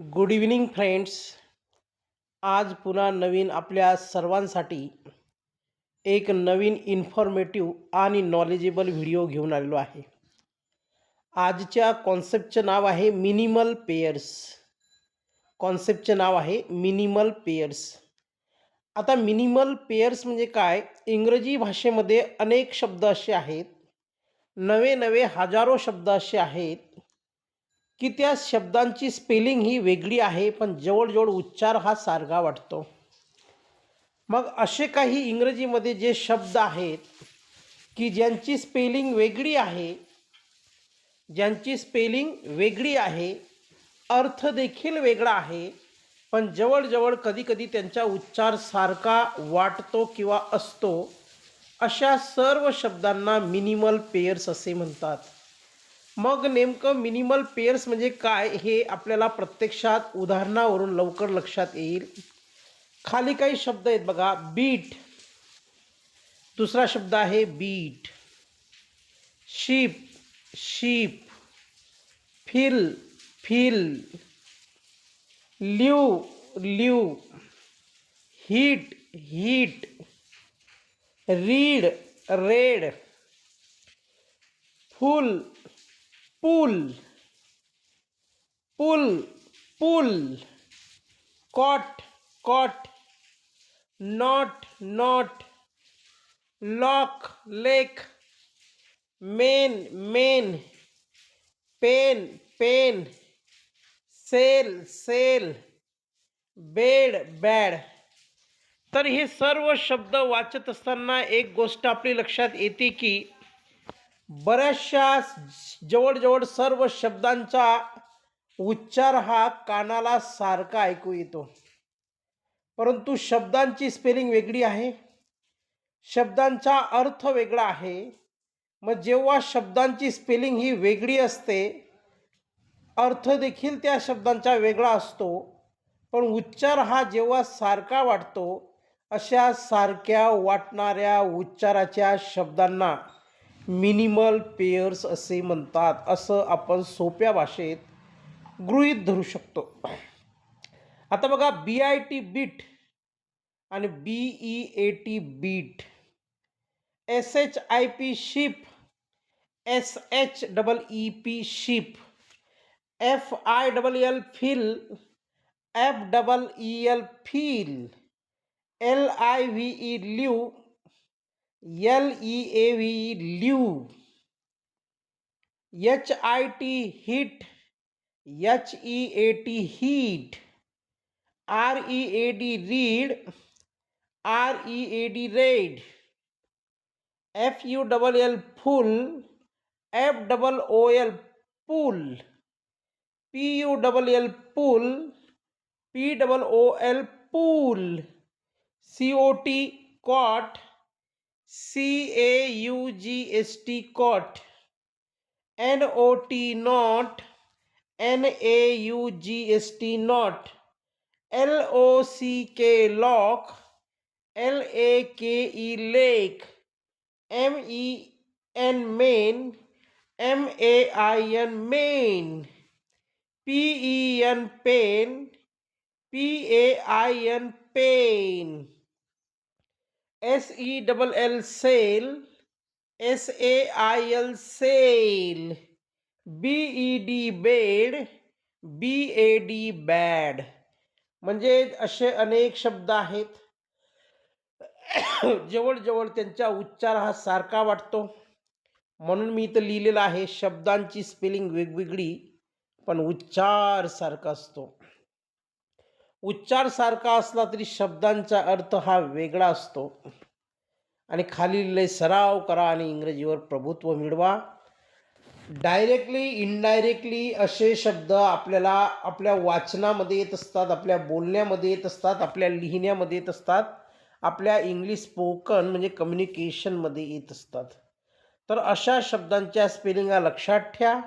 Good evening friends आज पुन्हा नवीन आपल्या सर्वांसाठी एक नवीन इन्फॉर्मेटिव्ह आणि नॉलेजेबल व्हिडिओ घेऊन आलेलो आहे. आजच्या कॉन्सेप्टचं नाव आहे मिनिमल पेयर्स कॉन्सेप्टचे नाव आहे मिनिमल पेयर्स आता मिनिमल पेयर्स म्हणजे काय? इंग्रजी भाषेमध्ये अनेक शब्द असे आहेत. नवे नवे हजारो शब्द असे आहेत. की त्या शब्दांची स्पेलिंग ही वेगळी आहे पण जवळजवळ उच्चार हा सारखा वाटतो. मग असे काही इंग्रजीमध्ये जे शब्द आहेत की ज्यांची स्पेलिंग वेगळी आहे ज्यांची स्पेलिंग वेगळी आहे अर्थ देखील वेगळा आहे पण जवळजवळ कधीकधी त्यांचा उच्चार सारखा वाटतो किंवा असतो अशा सर्व शब्दांना मिनिमल पेयर्स असे म्हणतात. मग नेमकं मिनिमल पेयर्स म्हणजे काय हे आपल्याला प्रत्यक्षात उदाहरणावरून लवकर लक्षात येईल. खाली काही शब्द आहेत बघा. बीट दुसरा शब्द आहे beat ship sheep fill feel live leave hit heat read red full fool pull pool cot caught not nought lock lake men main pen pain sell sail bed bad. तर हे सर्व शब्द वाचत असताना एक गोष्ट आपली लक्षात येते की बऱ्याचशा जवळजवळ सर्व शब्दांचा उच्चार हा कानाला सारखा ऐकू येतो. परंतु शब्दांची स्पेलिंग वेगळी आहे. शब्दांचा अर्थ वेगळा आहे. मग जेव्हा शब्दांची स्पेलिंग ही वेगळी असते अर्थ देखील त्या शब्दांचा वेगळा असतो. पण उच्चार हा जेव्हा सारखा वाटतो अशा सारख्या वाटणाऱ्या उच्चाराच्या शब्दांना मिनिमल पेयर्स असे म्हणतात असं आपण सोप्या भाषेत गृहीत धरू शकतो. आता बघा बी आय टी बीट आणि B E A T beat. S H I P ship S H double E P sheep F I double L fill F double E L feel L I V E live L E A V live H I T hit H E A T heat R E A D read R E A D red F U double L full F double O L pull P U double L pull P double O L pool C O T cot C A U G S T cot. N O T not. N A U G S T not. L O C K lock. L A K E lake. M E N main. M A I N main. P E N pain. P A I N pain. S E double L sell S A I L sail B E D bed B A D bad म्हणजे असे अनेक शब्द आहेत. जवळजवळ त्यांचा उच्चार हा सारखा वाटतो. म्हणून मी इथं लिहिलेलं आहे शब्दांची स्पेलिंग वेगवेगळी पण उच्चार सारखा असतो. उच्चार सारखा असला तरी शब्दांचा अर्थ हा वेगळा असतो. आणि खालील सराव करा आणि इंग्रजीवर प्रभुत्व मिळवा. डायरेक्टली इनडायरेक्टली असे शब्द आपल्याला आपल्या वाचनामध्ये येत असतात आपल्या बोलण्यामध्ये येत असतात आपल्या लिहिण्यामध्ये येत असतात आपल्या इंग्लिश स्पोकन म्हणजे कम्युनिकेशनमध्ये येत असतात. तर अशा शब्दांच्या स्पेलिंगा लक्षात ठ्या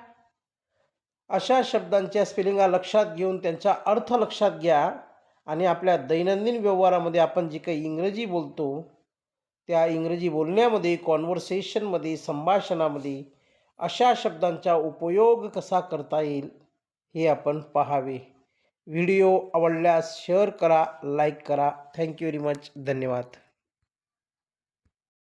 अशा शब्दांच्या स्पेलिंगा लक्षात घेऊन त्यांचा अर्थ लक्षात घ्या आणि आपल्या दैनंदिन व्यवहारामध्ये आपण जे काही इंग्रजी बोलतो त्या इंग्रजी बोलण्यामध्ये कॉन्व्हर्सेशनमध्ये संभाषणामध्ये अशा शब्दांचा उपयोग कसा करता येईल हे आपण पाहावे. व्हिडिओ आवडल्यास शेअर करा लाईक करा. Thank you very much. धन्यवाद.